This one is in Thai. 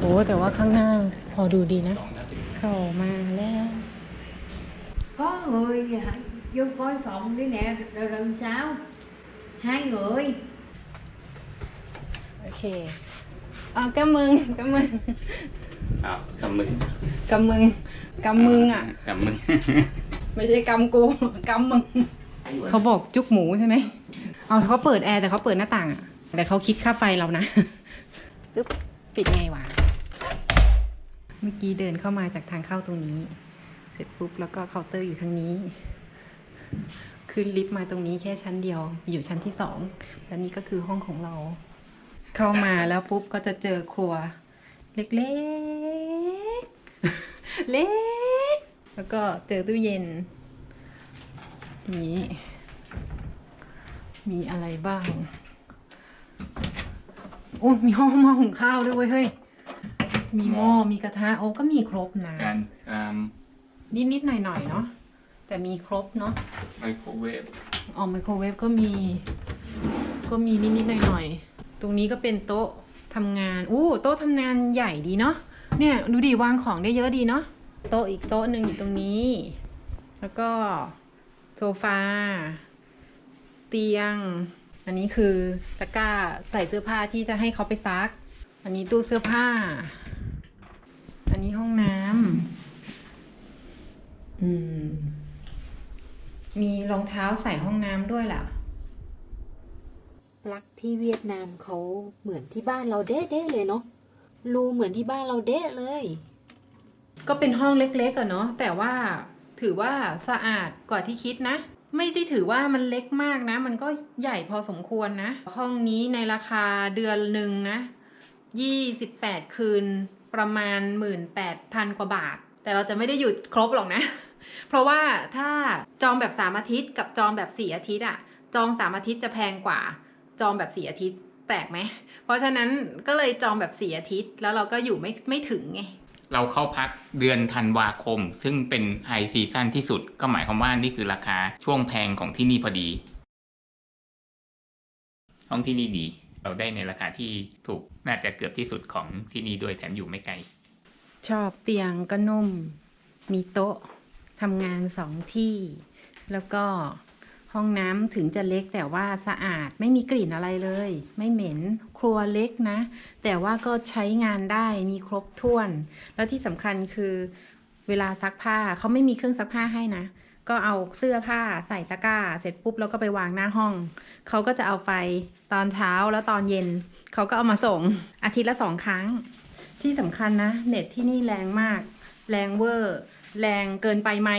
โอ้แต่ว่าข้างหน้าพอดูดีนะ เข้ามาแล้ว có người vô coi phòng đi nè rồi làm sao hai người โอเคอ๋อกำมึงกำมึงอ้าวกำมึงกำมึงกำมึงอะกำมึง ไม่ใช่กำกูกำมึงเขาบอกจุกหมูใช่ไหมเอาเขาเปิดแอร์แต่เขาเปิดหน้าต่างอะแต่เขาคิดค่าไฟเรานะปึ๊บปิดไงวะ เมื่อกี้เดินเข้ามาจากทางเข้าตรงนี้ เสร็จปุ๊บแล้วก็เคาน์เตอร์อยู่ทางนี้ ขึ้นลิฟต์มาตรงนี้แค่ชั้นเดียว อยู่ชั้นที่สองแล้วนี่ก็คือห้องของเรา เข้ามาแล้วปุ๊บก็จะเจอครัว เล็กๆ เล็ก แล้วก็เจอตู้เย็นนี้มีอะไรบ้าง โอ้มีห้องหม้อหุงข้าวด้วยเว้ยเฮ้ย มีหม้อมีกระทะโอ้ก็มีครบนะการตามนิดนิดๆหน่อยหน่อยๆเนาะแต่มีครบเนาะไมโครเวฟออกไมโครเวฟก็มี ก็มีนิดนิดๆหน่อยหน่อยๆตรงนี้ก็เป็นโต๊ะทำงานอู้โต๊ะทำงานใหญ่ดีเนาะเนี่ยดูดิวางของได้เยอะดีเนาะโต๊ะอีกโต๊ะหนึ่งอยู่ตรงนี้ แล้วก็โซฟาเตียง อันนี้คือตะกร้าใส่เสื้อผ้าที่จะให้เขาไปซัก อันนี้ตู้เสื้อผ้าอั นนี้ห้องน้ำอืม มีรองเท้าใส่ห้องน้ำด้วยล่ะ ปลั๊กที่เวียดนามเขาเหมือนที่บ้านเราเด๊ะๆเลยเนาะ รูเหมือนที่บ้านเราเด๊ะเลย ก็เป็นห้องเล็กๆอะเนาะ แต่ว่าถือว่าสะอาดกว่าที่คิดนะ ไม่ได้ถือว่ามันเล็กมากนะ มันก็ใหญ่พอสมควรนะ ห้องนี้ในราคาเดือนหนึ่งนะยี่สิบแปดคืน ประมาณหมื่นแปดพันกว่าบาท แต่เราจะไม่ได้หยุดครบหรอกนะ เพราะว่าถ้าจองแบบสามอาทิตย์กับจองแบบสี่อาทิตย์อะจองสามอาทิตย์จะแพงกว่า จองแบบสี่อาทิตย์แปลกไหม เพราะฉะนั้นก็เลยจองแบบสี่อาทิตย์ แล้วเราก็อยู่ไม่ไม่ถึงไงเราเข้าพักเดือนธันวาคม ซึ่งเป็นไฮซีซั่นที่สุด ก็หมายความว่านี่คือราคาช่วงแพงของที่นี่พอดี ห้องที่นี่ดี เราได้ในราคาที่ถูกน่าจะเกือบที่สุดของที่นี่ด้วยแถมอยู่ไม่ไกล ชอบเตียงก็นุ่ม มีโต๊ะทำงานสองที่ แล้วก็ห้องน้ำถึงจะเล็กแต่ว่าสะอาดไม่มีกลิ่นอะไรเลย ไม่เหม็นครัวเล็กนะ แต่ว่าก็ใช้งานได้มีครบถ้วน แล้วที่สำคัญคือ เวลาซักผ้าเขาไม่มีเครื่องซักผ้าให้นะ ก็เอาเสื้อผ้าใส่ตะกร้า เสร็จปุ๊บแล้วก็ไปวางหน้าห้อง เขาก็จะเอาไปตอนเช้าแล้วตอนเย็น เขาก็เอามาส่งอาทิตย์ละสองครั้ง ที่สำคัญนะ เน็ตที่นี่แรงมาก แรงเวอร์ แรงเกินไปไหม